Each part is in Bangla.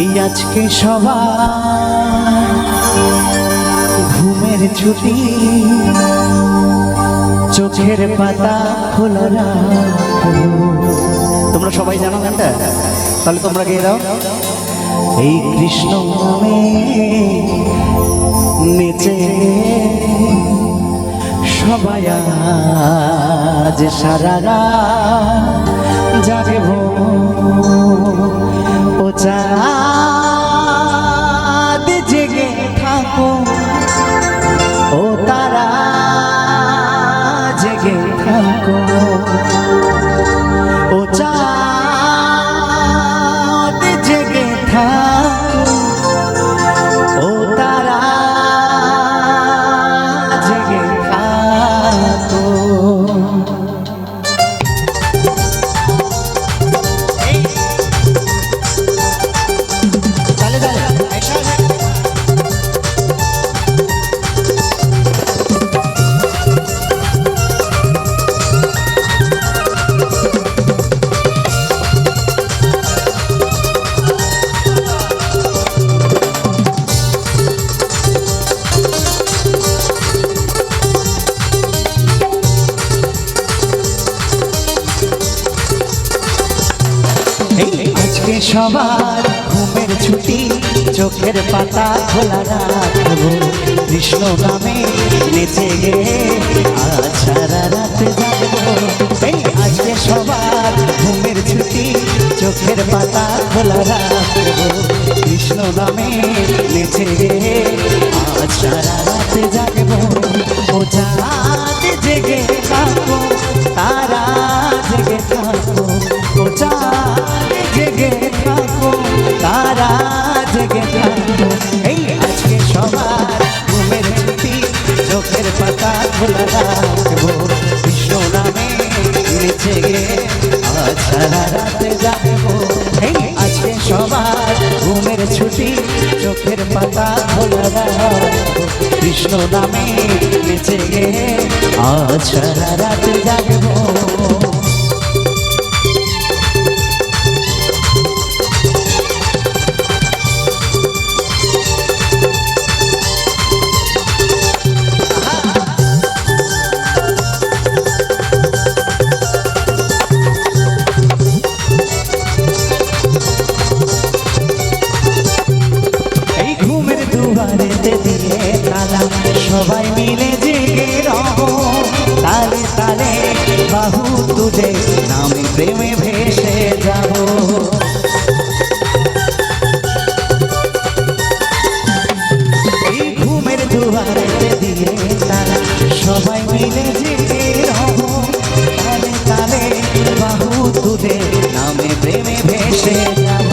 এই আজকে সবার ঘুমের ছুটি। চোখের পাতা খোলা তোমরা সবাই জানো গানটা? তাহলে তোমরা গিয়ে দাও। এই কৃষ্ণ নামে নেচে সবাই আজ সারা রাত জাগব। ও জেগে সবার ঘুমের ছুটি, চোখের পাতা খোলা রাখব। কৃষ্ণ নামে নেচে গে সারা রাত যাব এই আজকে সবার ঘুমের ছুটি, চোখের পাতা খোলা রাখব। কৃষ্ণ নামে নেচে গে সারা রাত জাগবো। ও চাঁদ খোলা কৃষ্ণ নামে বেঁচে আজ সারা রাতে যাব সবাই মিলে রহ, তালে তালে বাহু তুলে নামে প্রেমে ভেসে যাব। ঘুমের দুয়ারেতে দিয়ে তালা সবাই মিলে জেগে রহ, তালে তালে বাহু তুলে নামে প্রেমে ভেসে যাব।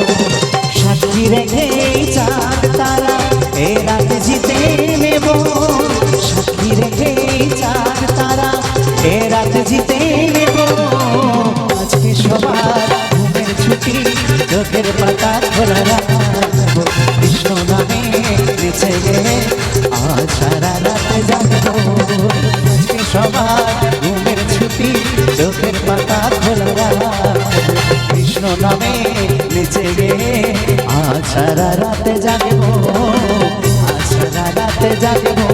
সাক্ষী রেখে জিতে নেব। আজকে সবার ঘুমের ছুটি, চোখের পাতা খোলা রাখব। কৃষ্ণ নামে বেঁচে গে আজ সারা রাত জাগবো। আজকে সবার ঘুমের ছুটি, চোখের পাতা খোলা রাখব। কৃষ্ণ নামে নিচে গে আজ সারা রাতে জাগবো। আজ সারা রাতে জাগবো।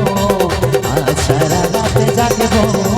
আজ সারা রাতে জাগবো।